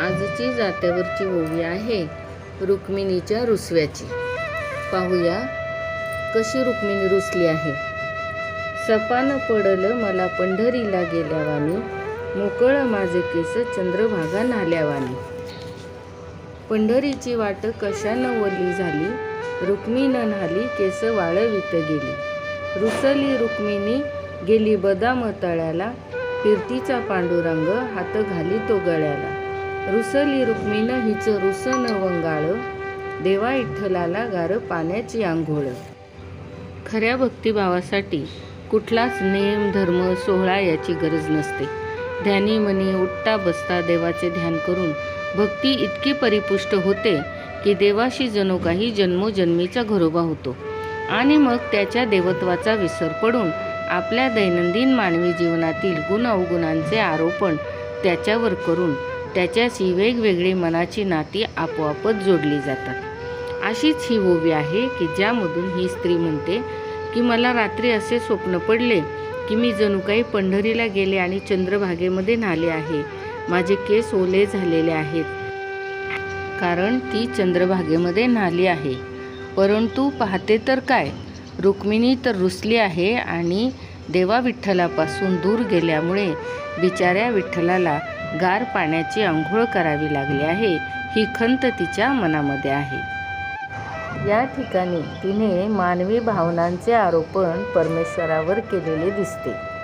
आजची जात्यावरची ओवी आहे रुक्मिणीच्या रुसव्याची. पाहूया कशी रुक्मिणी रुसली आहे. सपान पडलं मला पंढरीला गेल्यावानी मोकळ माझे केस चंद्रभागा नाल्यावानी. पंढरीची वाट कशानं वली झाली रुक्मिण न्हाली केस वाळवित गेली. रुसली रुक्मिणी गेली बदाम तळ्याला फिरतीचा पांडुरंग हात घाली तो गळ्याला. रुसली रुक्मिण हिचं रुसन वंगाळ. देवा विठ्ठलाला गार पाण्याची आंघोळ. खऱ्या भक्तिभावासाठी कुठलाच नेम धर्म सोहळा याची गरज नसते. ध्यानी मनी उठता बसता देवाचे ध्यान करून भक्ती इतकी परिपुष्ट होते की देवाशी जणू काही जन्मोजन्मीचा घरोबा होतो. आणि मग त्याच्या देवत्वाचा विसर पडून आपल्या दैनंदिन मानवी जीवनातील गुण अवगुणांचे आरोपण त्याच्यावर करून त्याच्याशी वेगवेगळी मनाची नाती आपोआपच जोडली जातात. अशीच ही ओवी आहे की ज्यामधून ही स्त्री म्हणते की मला रात्री असे स्वप्न पडले की मी जणू काही पंढरीला गेले आणि चंद्रभागेमध्ये न्हाले आहे. माझे केस ओले झालेले आहेत. कारण ती चंद्रभागेमध्ये न्हाली आहे. परंतु पाहते तर काय? रुक्मिणी तर रुसली आहे आणि देवा विठ्ठलापासून दूर गेल्यामुळे बिचाऱ्या विठ्ठलाला गार पाण्याची आंघोळ करावी लागली आहे. ही खंत तिच्या मनामध्ये आहे. या ठिकाणी तिने मानवी भावनांचे आरोपण परमेश्वरावर केलेले दिसते.